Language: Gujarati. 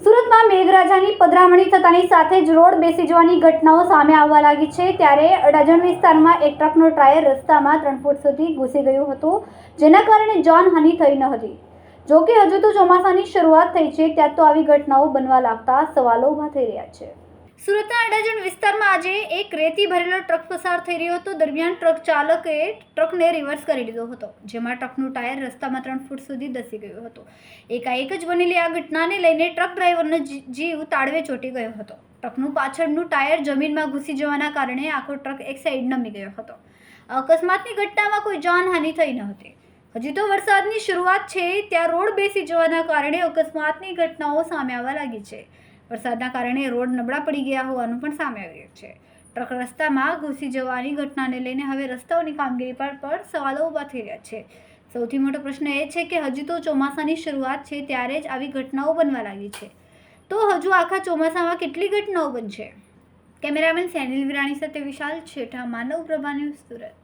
સુરતમાં મેઘરાજાની પધરામણી થતાની સાથે જ રોડ બેસી જવાની ઘટનાઓ સામે આવવા લાગી છે ત્યારે અડાજણ વિસ્તારમાં એક ટ્રકનો ટાયર રસ્તામાં ત્રણ ફૂટ સુધી ઘૂસી ગયું હતું, જેના કારણે જાનહાનિ થઈ ન હતી. જોકે હજુ તો ચોમાસાની શરૂઆત થઈ છે, ત્યાં તો આવી ઘટનાઓ બનવા લાગતા સવાલો ઊભા થઈ રહ્યા છે. સુરતના અડાજણ વિસ્તારમાં આજે એક રેતી ભરેલો ટ્રક પસાર થઈ રહ્યો હતો. દરમિયાન ટ્રક ચાલકે ટ્રકને રિવર્સ કરી લીધો હતો, જેમાં ટ્રકનું ટાયર રસ્તામાં ત્રણ ફૂટ સુધી ધસી ગયું હતું. એકાએક જ બનેલી આ ઘટનાને લઈને ટ્રક ડ્રાઈવરનો જીવ તાળવે ચોંટી ગયો હતો. ટ્રકનું પાછળનું ટાયર જમીનમાં ઘૂસી જવાના કારણે આખો ટ્રક એક સાઈડ નમી ગયો હતો. અકસ્માતની ઘટનામાં કોઈ જાનહાનિ થઈ ન હતી. હજી તો વરસાદની શરૂઆત છે, ત્યાં રોડ બેસી જવાના કારણે અકસ્માતની ઘટનાઓ સામે આવવા લાગી છે. વરસાદના કારણે રોડ નબળા પડી ગયા હોવાનું પણ સામે આવ્યું છે. ટ્રક રસ્તામાં ઘૂસી જવાની ઘટનાને લઈને હવે રસ્તાઓની કામગીરી પર પણ સવાલો ઊભા થઈ રહ્યા છે. સૌથી મોટો પ્રશ્ન એ છે કે હજુ તો ચોમાસાની શરૂઆત છે ત્યારે જ આવી ઘટનાઓ બનવા લાગી છે. તો હજુ આખા ચોમાસામાં કેટલી ઘટનાઓ બનશે? કેમેરામેન સેનિલ વિરાણી સાથે વિશાલ છેઠા, માનવ પ્રભા ન્યૂઝ સુરત.